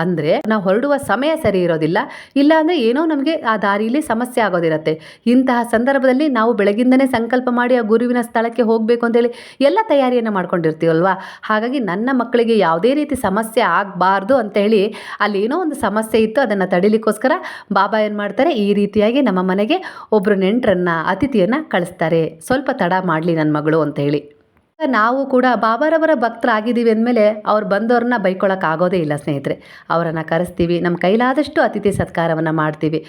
ಅಂದರೆ ನಾವು ಹೊರಡುವ ಸಮಯ ಸರಿ ಇರೋದಿಲ್ಲ. ಇಲ್ಲ ಅಂದರೆ ಏನೋ ನಮಗೆ ಆ ದಾರಿಯಲ್ಲಿ ಸಮಸ್ಯೆ ಆಗೋದಿರುತ್ತೆ. ಇಂತಹ ಸಂದರ್ಭದಲ್ಲಿ ನಾವು ಬೆಳಗಿಂದನೇ ಸಂಕಲ್ಪ ಮಾಡಿ ಆ ಗುರುವಿನ ಸ್ಥಳಕ್ಕೆ ಹೋಗಬೇಕು ಅಂತೇಳಿ ಎಲ್ಲ ತಯಾರಿಯನ್ನು ಮಾಡ್ಕೊಂಡಿರ್ತೀವಲ್ವಾ? ಹಾಗಾಗಿ ನನ್ನ ಮಕ್ಕಳಿಗೆ ಯಾವುದೇ ರೀತಿ ಸಮಸ್ಯೆ ಆಗಬಾರ್ದು ಅಂತೇಳಿ ಅಲ್ಲಿ ಏನೋ ಒಂದು ಸಮಸ್ಯೆ ಇತ್ತು, ಅದನ್ನು ತಡಿಲಿಕ್ಕೋಸ್ಕರ ಬಾಬಾ ಏನು ಮಾಡ್ತಾರೆ, ಈ ರೀತಿಯಾಗಿ ನಮ್ಮ ಮನೆಗೆ ಒಬ್ಬರು ನೆಂಟರನ್ನು, ಅತಿಥಿಯನ್ನು ಕಳಿಸ್ತಾರೆ. ಸ್ವಲ್ಪ ತಡ ಮಾಡಲಿ ನನ್ನ ಮಗಳು ಅಂತ ಹೇಳಿ. ನಾವು ಕೂಡ ಬಾಬಾರವರ ಭಕ್ತರಾಗಿದ್ದೀವಿ ಅಂದಮೇಲೆ ಅವ್ರು ಬಂದವ್ರನ್ನ ಬೈಕೊಳಕ್ಕೆ ಆಗೋದೇ ಇಲ್ಲ ಸ್ನೇಹಿತರೆ. ಅವರನ್ನು ಕರೆಸ್ತೀವಿ ನಮ್ಮ ಕೈಲಾದಷ್ಟು ಅತಿಥಿ ಸತ್ಕಾರವನ್ನು ಮಾಡ್ತೀವಿ.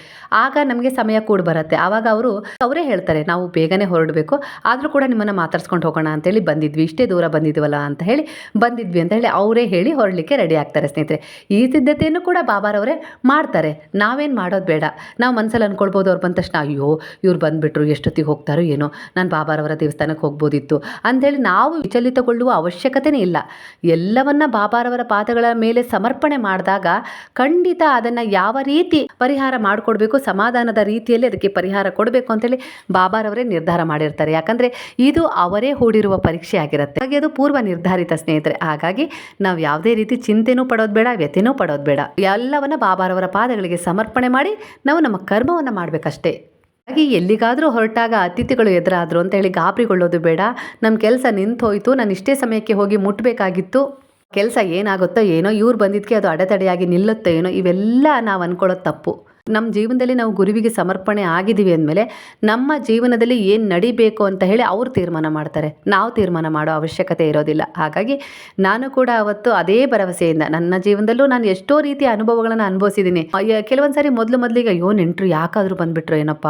ಆಗ ನಮಗೆ ಸಮಯ ಕೂಡ ಬರುತ್ತೆ. ಆವಾಗ ಅವರು ಅವರೇ ಹೇಳ್ತಾರೆ, ನಾವು ಬೇಗನೆ ಹೊರಡಬೇಕು. ಆದರೂ ಕೂಡ ನಿಮ್ಮನ್ನು ಮಾತಾಡ್ಸ್ಕೊಂಡು ಹೋಗೋಣ ಅಂತೇಳಿ ಬಂದಿದ್ವಿ. ಇಷ್ಟೇ ದೂರ ಬಂದಿದ್ವಲ್ಲ ಅಂತ ಹೇಳಿ ಬಂದಿದ್ವಿ ಅಂತ ಹೇಳಿ ಅವರೇ ಹೇಳಿ ಹೊರಡಲಿಕ್ಕೆ ರೆಡಿ ಆಗ್ತಾರೆ ಸ್ನೇಹಿತರೆ. ಈ ಸಿದ್ಧತೆಯನ್ನು ಕೂಡ ಬಾಬಾರವರೇ ಮಾಡ್ತಾರೆ. ನಾವೇನು ಮಾಡೋದು ಬೇಡ. ನಾವು ಮನಸ್ಸಲ್ಲಿ ಅಂದ್ಕೊಳ್ಬೋದು ಅವ್ರು ಬಂದ ತಕ್ಷಣ, ಅಯ್ಯೋ, ಇವ್ರು ಬಂದುಬಿಟ್ರು ಎಷ್ಟೊತ್ತಿಗೆ ಹೋಗ್ತಾರೋ ಏನೋ. ನಾನು ಬಾಬಾರವರ ದೇವಸ್ಥಾನಕ್ಕೆ ಹೋಗ್ಬೋದಿತ್ತು. ಅಂಥೇಳಿ ನಾವು ವಿಚಲಿತಗೊಳ್ಳುವ ಅವಶ್ಯಕತೆನೇ ಇಲ್ಲ. ಎಲ್ಲವನ್ನ ಬಾಬಾರವರ ಪಾದಗಳ ಮೇಲೆ ಸಮರ್ಪಣೆ ಮಾಡಿದಾಗ ಖಂಡಿತ ಅದನ್ನು ಯಾವ ರೀತಿ ಪರಿಹಾರ ಮಾಡಿಕೊಡ್ಬೇಕು, ಸಮಾಧಾನದ ರೀತಿಯಲ್ಲಿ ಅದಕ್ಕೆ ಪರಿಹಾರ ಕೊಡಬೇಕು ಅಂತೇಳಿ ಬಾಬಾರವರೇ ನಿರ್ಧಾರ ಮಾಡಿರ್ತಾರೆ. ಯಾಕಂದರೆ ಇದು ಅವರೇ ಹೂಡಿರುವ ಪರೀಕ್ಷೆ ಆಗಿರುತ್ತೆ. ಹಾಗೆ ಅದು ಪೂರ್ವ ನಿರ್ಧಾರಿತ ಸ್ನೇಹಿತರೆ. ಹಾಗಾಗಿ ನಾವು ಯಾವುದೇ ರೀತಿ ಚಿಂತೆನೂ ಪಡೋದು ಬೇಡ, ವ್ಯಥೆನೂ ಪಡೋದು ಬೇಡ. ಎಲ್ಲವನ್ನ ಬಾಬಾರವರ ಪಾದಗಳಿಗೆ ಸಮರ್ಪಣೆ ಮಾಡಿ ನಾವು ನಮ್ಮ ಕರ್ಮವನ್ನು ಮಾಡಬೇಕಷ್ಟೇ. ಹಾಗೆ ಎಲ್ಲಿಗಾದರೂ ಹೊರಟಾಗ ಅತಿಥಿಗಳು ಎದುರಾದರು ಅಂತ ಹೇಳಿ ಗಾಬರಿಗೊಳ್ಳೋದು ಬೇಡ. ನಮ್ಮ ಕೆಲಸ ನಿಂತು ಹೋಯಿತು ನಾನು ಇಷ್ಟೇ ಸಮಯಕ್ಕೆ ಹೋಗಿ ಮುಟ್ಟಬೇಕಾಗಿತ್ತು ಕೆಲಸ ಏನಾಗುತ್ತೋ ಏನೋ ಇವ್ರು ಬಂದಿದ್ದಕ್ಕೆ ಅದು ಅಡೆತಡೆಯಾಗಿ ನಿಲ್ಲುತ್ತೋ ಏನೋ ಇವೆಲ್ಲ ನಾವು ಅಂದ್ಕೊಳ್ಳೋದು ತಪ್ಪು. ನಮ್ಮ ಜೀವನದಲ್ಲಿ ನಾವು ಗುರುವಿಗೆ ಸಮರ್ಪಣೆ ಆಗಿದ್ದೀವಿ ಅಂದಮೇಲೆ ನಮ್ಮ ಜೀವನದಲ್ಲಿ ಏನು ನಡಿಬೇಕು ಅಂತ ಹೇಳಿ ಅವರು ತೀರ್ಮಾನ ಮಾಡ್ತಾರೆ. ನಾವು ತೀರ್ಮಾನ ಮಾಡೋ ಅವಶ್ಯಕತೆ ಇರೋದಿಲ್ಲ. ಹಾಗಾಗಿ ನಾನು ಕೂಡ ಅವತ್ತು ಅದೇ ಭರವಸೆಯಿಂದ ನನ್ನ ಜೀವನದಲ್ಲೂ ನಾನು ಎಷ್ಟೋ ರೀತಿಯ ಅನುಭವಗಳನ್ನು ಅನುಭವಿಸಿದ್ದೀನಿ. ಕೆಲವೊಂದು ಸಾರಿ ಮೊದಲು ಮೊದಲಿಗೆ ಅಯ್ಯೋ, ನೆಂಟರು ಯಾಕಾದರೂ ಬಂದುಬಿಟ್ರು ಏನಪ್ಪ,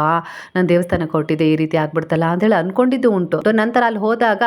ನಾನು ದೇವಸ್ಥಾನಕ್ಕೆ ಕೊಟ್ಟಿದ್ದೆ ಈ ರೀತಿ ಆಗ್ಬಿಡ್ತಲ್ಲ ಅಂತೇಳಿ ಅಂದ್ಕೊಂಡಿದ್ದು ಉಂಟು. ನಂತರ ಅಲ್ಲಿ ಹೋದಾಗ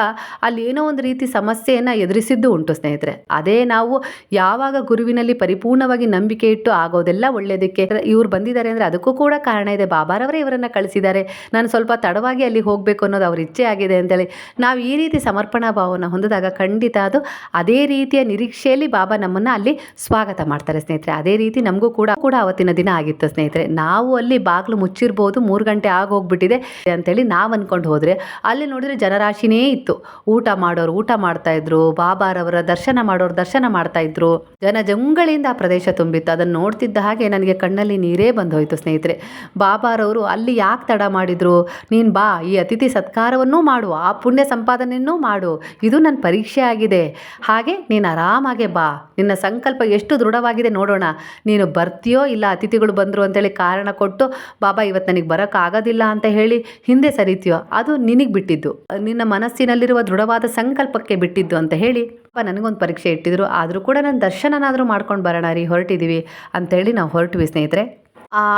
ಅಲ್ಲಿ ಏನೋ ಒಂದು ರೀತಿ ಸಮಸ್ಯೆಯನ್ನು ಎದುರಿಸಿದ್ದು ಉಂಟು ಸ್ನೇಹಿತರೆ. ಅದೇ ನಾವು ಯಾವಾಗ ಗುರುವಿನಲ್ಲಿ ಪರಿಪೂರ್ಣವಾಗಿ ನಂಬಿಕೆ ಇಟ್ಟು ಆಗೋದೆಲ್ಲ ಒಳ್ಳೆಯದಕ್ಕೆ ಇವ್ರು ಬಂದಿದ್ದಾರೆ ಅಂದರೆ ಅದಕ್ಕೂ ಕೂಡ ಕಾರಣ ಇದೆ. ಬಾಬಾರವರೇ ಇವರನ್ನು ಕಳಿಸಿದ್ದಾರೆ. ನಾನು ಸ್ವಲ್ಪ ತಡವಾಗಿ ಅಲ್ಲಿ ಹೋಗಬೇಕು ಅನ್ನೋದು ಅವ್ರ ಇಚ್ಛೆ ಆಗಿದೆ ಅಂತೇಳಿ ನಾವು ಈ ರೀತಿ ಸಮರ್ಪಣಾ ಭಾವವನ್ನು ಹೊಂದಿದಾಗ ಖಂಡಿತ ಅದು ಅದೇ ರೀತಿಯ ನಿರೀಕ್ಷೆಯಲ್ಲಿ ಬಾಬಾ ನಮ್ಮನ್ನು ಅಲ್ಲಿ ಸ್ವಾಗತ ಮಾಡ್ತಾರೆ ಸ್ನೇಹಿತರೆ. ಅದೇ ರೀತಿ ನಮಗೂ ಕೂಡ ಕೂಡ ಅವತ್ತಿನ ದಿನ ಆಗಿತ್ತು ಸ್ನೇಹಿತರೆ. ನಾವು ಅಲ್ಲಿ ಬಾಗಿಲು ಮುಚ್ಚಿರ್ಬೋದು, ಮೂರು ಗಂಟೆ ಆಗೋಗ್ಬಿಟ್ಟಿದೆ ಅಂತೇಳಿ ನಾವು ಅಂದ್ಕೊಂಡು ಹೋದರೆ ಅಲ್ಲಿ ನೋಡಿದರೆ ಜನರಾಶಿನೇ ಇತ್ತು. ಊಟ ಮಾಡೋರು ಊಟ ಮಾಡ್ತಾ ಇದ್ರು ಬಾಬಾರವರ ದರ್ಶನ ಮಾಡೋರು ದರ್ಶನ ಮಾಡ್ತಾ ಇದ್ರು. ಜನ ಜಂಗಳಿಂದ ಆ ಪ್ರದೇಶ ತುಂಬಿತ್ತು. ಅದನ್ನು ನೋಡ್ತಿದ್ದ ಹಾಗೆ ನನಗೆ ಕಣ್ಣಲ್ಲಿ ನೀರೇ ಬಂದೋಯ್ತು ಸ್ನೇಹಿತರೆ. ಬಾಬಾರವರು ಅಲ್ಲಿ ಯಾಕೆ ತಡ ಮಾಡಿದ್ರು? ನೀನು ಬಾ, ಈ ಅತಿಥಿ ಸತ್ಕಾರವನ್ನೂ ಮಾಡು, ಆ ಪುಣ್ಯ ಸಂಪಾದನೆಯನ್ನೂ ಮಾಡು, ಇದು ನನ್ನ ಪರೀಕ್ಷೆ ಆಗಿದೆ. ಹಾಗೆ ನೀನು ಆರಾಮಾಗೆ ಬಾ. ನಿನ್ನ ಸಂಕಲ್ಪ ಎಷ್ಟು ದೃಢವಾಗಿದೆ ನೋಡೋಣ. ನೀನು ಬರ್ತೀಯೋ ಇಲ್ಲ ಅತಿಥಿಗಳು ಬಂದರು ಅಂತೇಳಿ ಕಾರಣ ಕೊಟ್ಟು, ಬಾಬಾ ಇವತ್ತು ನನಗೆ ಬರೋಕ್ಕಾಗೋದಿಲ್ಲ ಅಂತ ಹೇಳಿ ಹಿಂದೆ ಸರಿತೀಯೋ? ಅದು ನಿನಗೆ ಬಿಟ್ಟಿದ್ದು. ನಿನ್ನ ಮನಸ್ಸಿನಲ್ಲಿರುವ ದೃಢವಾದ ಸಂಕಲ್ಪಕ್ಕೆ ಬಿಟ್ಟಿದ್ದು ಅಂತ ಹೇಳಿ ಅಪ್ಪ ನನಗೊಂದು ಪರೀಕ್ಷೆ ಇಟ್ಟಿದ್ರು. ಆದರೂ ಕೂಡ ನಾನು ದರ್ಶನನಾದರೂ ಮಾಡ್ಕೊಂಡು ಬರೋಣ ರೀ ಹೊರಟಿದ್ದೀವಿ ಅಂತೇಳಿ ನಾವು ಹೊರಟ್ವಿ ಸ್ನೇಹಿತರೆ.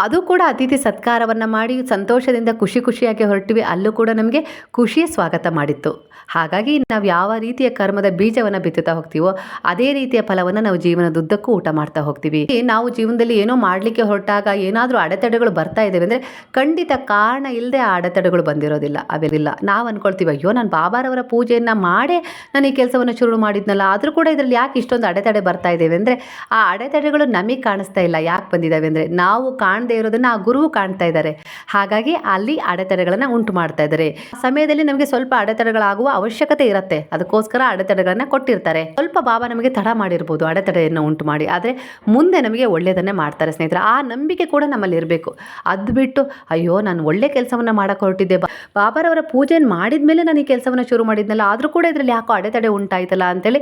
ಅದು ಕೂಡ ಅತಿಥಿ ಸತ್ಕಾರವನ್ನು ಮಾಡಿ ಸಂತೋಷದಿಂದ ಖುಷಿ ಖುಷಿಯಾಗಿ ಹೊರಟಿವಿ. ಅಲ್ಲೂ ಕೂಡ ನಮಗೆ ಖುಷಿಯ ಸ್ವಾಗತ ಮಾಡಿತ್ತು. ಹಾಗಾಗಿ ನಾವು ಯಾವ ರೀತಿಯ ಕರ್ಮದ ಬೀಜವನ್ನು ಬಿತ್ತುತ್ತಾ ಹೋಗ್ತೀವೋ, ಅದೇ ರೀತಿಯ ಫಲವನ್ನು ನಾವು ಜೀವನದುದ್ದಕ್ಕೂ ಊಟ ಮಾಡ್ತಾ ಹೋಗ್ತೀವಿ. ನಾವು ಜೀವನದಲ್ಲಿ ಏನೋ ಮಾಡಲಿಕ್ಕೆ ಹೊರಟಾಗ ಏನಾದರೂ ಅಡೆತಡೆಗಳು ಬರ್ತಾ ಇದ್ದೇವೆ ಅಂದರೆ ಖಂಡಿತ ಕಾರಣ ಇಲ್ಲದೆ ಆ ಅಡೆತಡೆಗಳು ಬಂದಿರೋದಿಲ್ಲ. ಅವೆಲ್ಲ ನಾವು ಅಂದ್ಕೊಳ್ತೀವಿ ಅಯ್ಯೋ, ನಾನು ಬಾಬಾರವರ ಪೂಜೆಯನ್ನು ಮಾಡೇ ನಾನು ಈ ಕೆಲಸವನ್ನು ಶುರು ಮಾಡಿದ್ನಲ್ಲ, ಆದರೂ ಕೂಡ ಇದರಲ್ಲಿ ಯಾಕೆ ಇಷ್ಟೊಂದು ಅಡೆತಡೆ ಬರ್ತಾ ಇದ್ದೇವೆ? ಅಂದರೆ ಆ ಅಡೆತಡೆಗಳು ನಮಗೆ ಕಾಣಿಸ್ತಾ ಇಲ್ಲ. ಯಾಕೆ ಬಂದಿದ್ದಾವೆ ಅಂದರೆ ನಾವು ಕಾಣದೇ ಇರೋದನ್ನು ಆ ಗುರುವು ಕಾಣ್ತಾ ಇದ್ದಾರೆ. ಹಾಗಾಗಿ ಅಲ್ಲಿ ಅಡೆತಡೆಗಳನ್ನು ಉಂಟು ಮಾಡ್ತಾ ಇದ್ದಾರೆ. ಸಮಯದಲ್ಲಿ ನಮಗೆ ಸ್ವಲ್ಪ ಅಡೆತಡೆಗಳಾಗುವ ಅವಶ್ಯಕತೆ ಇರುತ್ತೆ. ಅದಕ್ಕೋಸ್ಕರ ಅಡೆತಡೆಗಳನ್ನ ಕೊಟ್ಟಿರ್ತಾರೆ. ಸ್ವಲ್ಪ ಬಾಬಾ ನಮಗೆ ತಡ ಮಾಡಿರ್ಬೋದು ಅಡೆತಡೆಯನ್ನು ಉಂಟು ಮಾಡಿ. ಆದರೆ ಮುಂದೆ ನಮಗೆ ಒಳ್ಳೆಯದನ್ನೇ ಮಾಡ್ತಾರೆ ಸ್ನೇಹಿತರೆ. ಆ ನಂಬಿಕೆ ಕೂಡ ನಮ್ಮಲ್ಲಿ ಇರಬೇಕು. ಅದು ಬಿಟ್ಟು, ಅಯ್ಯೋ, ನಾನು ಒಳ್ಳೆ ಕೆಲಸವನ್ನು ಮಾಡಕ್ಕೆ ಹೊರಟಿದ್ದೆ. ಬಾಬಾರವರ ಪೂಜೆಯನ್ನು ಮಾಡಿದ ಮೇಲೆ ನಾನು ಈ ಕೆಲಸವನ್ನು ಶುರು ಮಾಡಿದ್ನಲ್ಲ, ಆದರೂ ಕೂಡ ಇದರಲ್ಲಿ ಯಾಕೋ ಅಡೆತಡೆ ಉಂಟಾಯ್ತಲ್ಲ ಅಂತೇಳಿ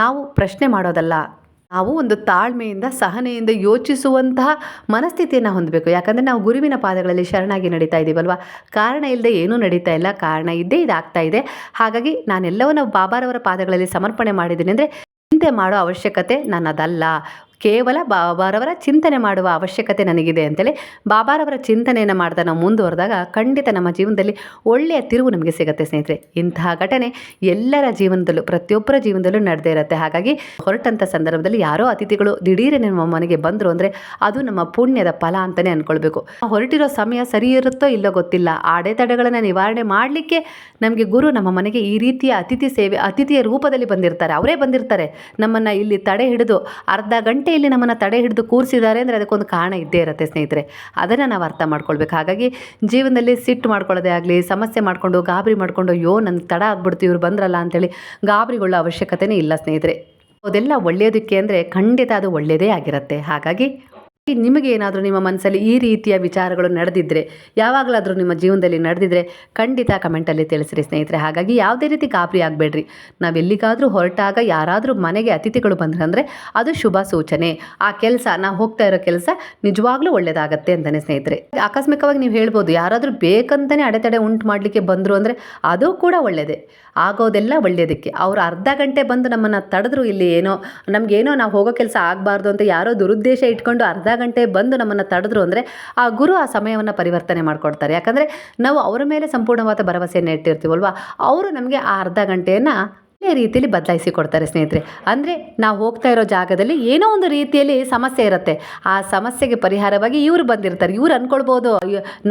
ನಾವು ಪ್ರಶ್ನೆ ಮಾಡೋದಲ್ಲ. ನಾವು ಒಂದು ತಾಳ್ಮೆಯಿಂದ, ಸಹನೆಯಿಂದ ಯೋಚಿಸುವಂತಹ ಮನಸ್ಥಿತಿಯನ್ನು ಹೊಂದಬೇಕು. ಯಾಕಂದರೆ ನಾವು ಗುರುವಿನ ಪಾದಗಳಲ್ಲಿ ಶರಣಾಗಿ ನಡೀತಾ ಇದ್ದೀವಲ್ವ? ಕಾರಣ ಇಲ್ಲದೆ ಏನೂ ನಡೀತಾ ಇಲ್ಲ. ಕಾರಣ ಇದ್ದೇ ಇದಾಗ್ತಾ ಇದೆ. ಹಾಗಾಗಿ ನಾನೆಲ್ಲವನ್ನು ಬಾಬಾರವರ ಪಾದಗಳಲ್ಲಿ ಸಮರ್ಪಣೆ ಮಾಡಿದ್ದೀನಿ ಅಂದರೆ ಚಿಂತೆ ಮಾಡೋ ಅವಶ್ಯಕತೆ ನನ್ನದಲ್ಲ. ಕೇವಲ ಬಾಬಾರವರ ಚಿಂತನೆ ಮಾಡುವ ಅವಶ್ಯಕತೆ ನನಗಿದೆ ಅಂತೇಳಿ ಬಾಬಾರವರ ಚಿಂತನೆಯನ್ನು ಮಾಡ್ತಾ ನಾವು ಮುಂದುವರೆದಾಗ ಖಂಡಿತ ನಮ್ಮ ಜೀವನದಲ್ಲಿ ಒಳ್ಳೆಯ ತಿರುವು ನಮಗೆ ಸಿಗುತ್ತೆ ಸ್ನೇಹಿತರೆ. ಇಂತಹ ಘಟನೆ ಎಲ್ಲರ ಜೀವನದಲ್ಲೂ, ಪ್ರತಿಯೊಬ್ಬರ ಜೀವನದಲ್ಲೂ ನಡೆದೇ ಇರುತ್ತೆ. ಹಾಗಾಗಿ ಹೊರಟಂಥ ಸಂದರ್ಭದಲ್ಲಿ ಯಾರೋ ಅತಿಥಿಗಳು ದಿಢೀರನೆ ನಮ್ಮ ಮನೆಗೆ ಬಂದರು ಅಂದರೆ ಅದು ನಮ್ಮ ಪುಣ್ಯದ ಫಲ ಅಂತಲೇ ಅಂದ್ಕೊಳ್ಬೇಕು ಹೊರಟಿರೋ ಸಮಯ ಸರಿ ಇರುತ್ತೋ ಇಲ್ಲೋ ಗೊತ್ತಿಲ್ಲ. ಅಡೆತಡೆಗಳನ್ನು ನಿವಾರಣೆ ಮಾಡಲಿಕ್ಕೆ ನಮಗೆ ಗುರು ನಮ್ಮ ಮನೆಗೆ ಈ ರೀತಿಯ ಅತಿಥಿ ಸೇವೆ, ಅತಿಥಿಯ ರೂಪದಲ್ಲಿ ಬಂದಿರ್ತಾರೆ. ಅವರೇ ಬಂದಿರ್ತಾರೆ. ನಮ್ಮನ್ನು ಇಲ್ಲಿ ತಡೆ ಹಿಡಿದು ಅರ್ಧ ಗಂಟೆಯಲ್ಲಿ ನಮ್ಮನ್ನು ತಡೆ ಹಿಡಿದು ಕೂರಿಸಿದ್ದಾರೆ ಅಂದರೆ ಅದಕ್ಕೊಂದು ಕಾರಣ ಇದ್ದೇ ಇರುತ್ತೆ ಸ್ನೇಹಿತರೆ. ಅದನ್ನು ನಾವು ಅರ್ಥ ಮಾಡ್ಕೊಳ್ಬೇಕು. ಹಾಗಾಗಿ ಜೀವನದಲ್ಲಿ ಸಿಟ್ಟು ಮಾಡ್ಕೊಳ್ಳೋದೇ ಆಗಲಿ, ಸಮಸ್ಯೆ ಮಾಡಿಕೊಂಡು, ಗಾಬರಿ ಮಾಡಿಕೊಂಡು, ಅಯ್ಯೋ ನನ್ನ ತಡ ಆಗ್ಬಿಡ್ತು, ಇವ್ರು ಬಂದ್ರಲ್ಲ ಅಂತೇಳಿ ಗಾಬರಿಗೊಳ್ಳೋ ಅವಶ್ಯಕತೆನೇ ಇಲ್ಲ ಸ್ನೇಹಿತರೆ. ಅದೆಲ್ಲ ಒಳ್ಳೆಯದಕ್ಕೆ ಅಂದರೆ ಖಂಡಿತ ಅದು ಒಳ್ಳೆಯದೇ ಆಗಿರುತ್ತೆ. ಹಾಗಾಗಿ ನಿಮಗೆ ಏನಾದರೂ ನಿಮ್ಮ ಮನಸ್ಸಲ್ಲಿ ಈ ರೀತಿಯ ವಿಚಾರಗಳು ನಡೆದಿದ್ದರೆ ಯಾವಾಗಲಾದರೂ ನಿಮ್ಮ ಜೀವನದಲ್ಲಿ ನಡೆದಿದ್ರೆ ಖಂಡಿತ ಕಮೆಂಟಲ್ಲಿ ತಿಳಿಸ್ರಿ ಸ್ನೇಹಿತರೆ. ಹಾಗಾಗಿ ಯಾವುದೇ ರೀತಿ ಗಾಬರಿ ಆಗಬೇಡ್ರಿ. ನಾವು ಎಲ್ಲಿಗಾದರೂ ಹೊರಟಾಗ ಯಾರಾದರೂ ಮನೆಗೆ ಅತಿಥಿಗಳು ಬಂದ್ರೆ ಅಂದರೆ ಅದು ಶುಭ ಸೂಚನೆ. ಆ ಕೆಲಸ, ನಾವು ಹೋಗ್ತಾ ಇರೋ ಕೆಲಸ ನಿಜವಾಗ್ಲೂ ಒಳ್ಳೆಯದಾಗತ್ತೆ ಅಂತಲೇ ಸ್ನೇಹಿತರೆ. ಆಕಸ್ಮಿಕವಾಗಿ ನೀವು ಹೇಳ್ಬೋದು, ಯಾರಾದರೂ ಬೇಕಂತಲೇ ಅಡೆತಡೆ ಉಂಟು ಮಾಡಲಿಕ್ಕೆ ಬಂದರು ಅಂದರೆ ಅದು ಕೂಡ ಒಳ್ಳೆಯದೇ ಆಗೋದೆಲ್ಲ ಒಳ್ಳೆಯದಕ್ಕೆ ಅವರು ಅರ್ಧ ಗಂಟೆ ಬಂದು ನಮ್ಮನ್ನು ತಡೆದ್ರು ಇಲ್ಲಿ ಏನೋ, ನಮಗೇನೋ ನಾವು ಹೋಗೋ ಕೆಲಸ ಆಗಬಾರ್ದು ಅಂತ ಯಾರೋ ದುರುದ್ದೇಶ ಇಟ್ಕೊಂಡು ಅರ್ಧ ಗಂಟೆ ಬಂದು ನಮ್ಮನ್ನು ತಡೆದ್ರು ಅಂದರೆ ಆ ಗುರು ಆ ಸಮಯವನ್ನು ಪರಿವರ್ತನೆ ಮಾಡಿಕೊಡ್ತಾರೆ. ಯಾಕಂದರೆ ನಾವು ಅವರ ಮೇಲೆ ಸಂಪೂರ್ಣವಾದ ಭರವಸೆಯನ್ನು ಇಟ್ಟಿರ್ತೀವಲ್ವ? ಅವರು ನಮಗೆ ಆ ಅರ್ಧ ಗಂಟೆಯನ್ನು ಒಳ್ಳೆಯ ರೀತಿಯಲ್ಲಿ ಬದಲಾಯಿಸಿ ಕೊಡ್ತಾರೆ ಸ್ನೇಹಿತರೆ. ಅಂದರೆ ನಾವು ಹೋಗ್ತಾ ಇರೋ ಜಾಗದಲ್ಲಿ ಏನೋ ಒಂದು ರೀತಿಯಲ್ಲಿ ಸಮಸ್ಯೆ ಇರುತ್ತೆ. ಆ ಸಮಸ್ಯೆಗೆ ಪರಿಹಾರವಾಗಿ ಇವರು ಬಂದಿರ್ತಾರೆ. ಇವ್ರು ಅಂದ್ಕೊಳ್ಬೋದು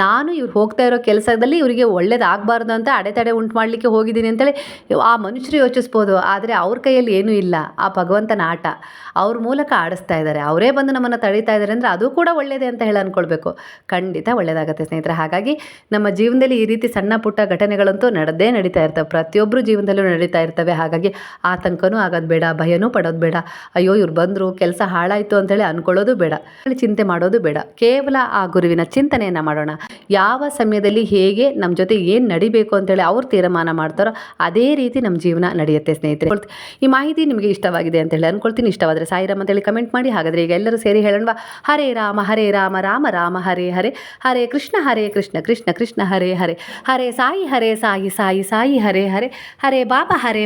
ನಾನು ಇವ್ರು ಹೋಗ್ತಾ ಇರೋ ಕೆಲಸದಲ್ಲಿ ಇವರಿಗೆ ಒಳ್ಳೇದಾಗಬಾರ್ದು ಅಂತ ಅಡೆತಡೆ ಉಂಟು ಮಾಡಲಿಕ್ಕೆ ಹೋಗಿದ್ದೀನಿ ಅಂತೇಳಿ ಆ ಮನುಷ್ಯರು ಯೋಚಿಸ್ಬೋದು. ಆದರೆ ಅವ್ರ ಕೈಯಲ್ಲಿ ಏನೂ ಇಲ್ಲ. ಆ ಭಗವಂತನ ಆಟ. ಅವ್ರ ಮೂಲಕ ಆಡಿಸ್ತಾ ಇದ್ದಾರೆ. ಅವರೇ ಬಂದು ನಮ್ಮನ್ನು ತಡೀತಾ ಇದ್ದಾರೆ ಅಂದರೆ ಅದು ಕೂಡ ಒಳ್ಳೆಯದೇ ಅಂತ ಹೇಳಿ ಅಂದ್ಕೊಳ್ಬೇಕು ಖಂಡಿತ ಒಳ್ಳೆಯದಾಗುತ್ತೆ ಸ್ನೇಹಿತರೆ. ಹಾಗಾಗಿ ನಮ್ಮ ಜೀವನದಲ್ಲಿ ಈ ರೀತಿ ಸಣ್ಣ ಪುಟ್ಟ ಘಟನೆಗಳಂತೂ ನಡೆದೇ ನಡೀತಾ ಇರ್ತವೆ. ಪ್ರತಿಯೊಬ್ಬರು ಜೀವನದಲ್ಲೂ ನಡೀತಾ ಇರ್ತವೆ. ಹಾಗಾಗಿ ಆತಂಕನೂ ಆಗೋದು ಬೇಡ, ಭಯನೂ ಪಡೋದು ಬೇಡ. ಅಯ್ಯೋ, ಇವ್ರು ಬಂದರು, ಕೆಲಸ ಹಾಳಾಯಿತು ಅಂತೇಳಿ ಅಂದ್ಕೊಳ್ಳೋದು ಬೇಡ. ಚಿಂತೆ ಮಾಡೋದು ಬೇಡ. ಕೇವಲ ಆ ಗುರುವಿನ ಚಿಂತನೆಯನ್ನು ಮಾಡೋಣ. ಯಾವ ಸಮಯದಲ್ಲಿ ಹೇಗೆ ನಮ್ಮ ಜೊತೆ ಏನು ನಡಿಬೇಕು ಅಂತೇಳಿ ಅವ್ರು ತೀರ್ಮಾನ ಮಾಡ್ತಾರೋ ಅದೇ ರೀತಿ ನಮ್ಮ ಜೀವನ ನಡೆಯುತ್ತೆ ಸ್ನೇಹಿತರೆ. ಈ ಮಾಹಿತಿ ನಿಮಗೆ ಇಷ್ಟವಾಗಿದೆ ಅಂತೇಳಿ ಅಂದ್ಕೊಳ್ತೀನಿ ಇಷ್ಟವಾದರೆ ಸಾಯಿರಾಮ್ ಅಂತೇಳಿ ಕಮೆಂಟ್ ಮಾಡಿ. ಹಾಗಾದರೆ ಈಗ ಎಲ್ಲರೂ ಸೇರಿ ಹೇಳೋಣ ಹರೇ ರಾಮ ಹರೇ ರಾಮ ರಾಮ ರಾಮ, ಹರೇ ಹರೇ. ಹರೇ ಕೃಷ್ಣ ಹರೇ ಕೃಷ್ಣ ಕೃಷ್ಣ ಕೃಷ್ಣ, ಹರೇ ಹರೇ. ಹರೇ ಸಾಯಿ ಹರೇ ಸಾಯಿ ಸಾಯಿ ಸಾಯಿ, ಹರೇ ಹರೇ. ಹರೇ ಬಾಬಾ, ಹರೇ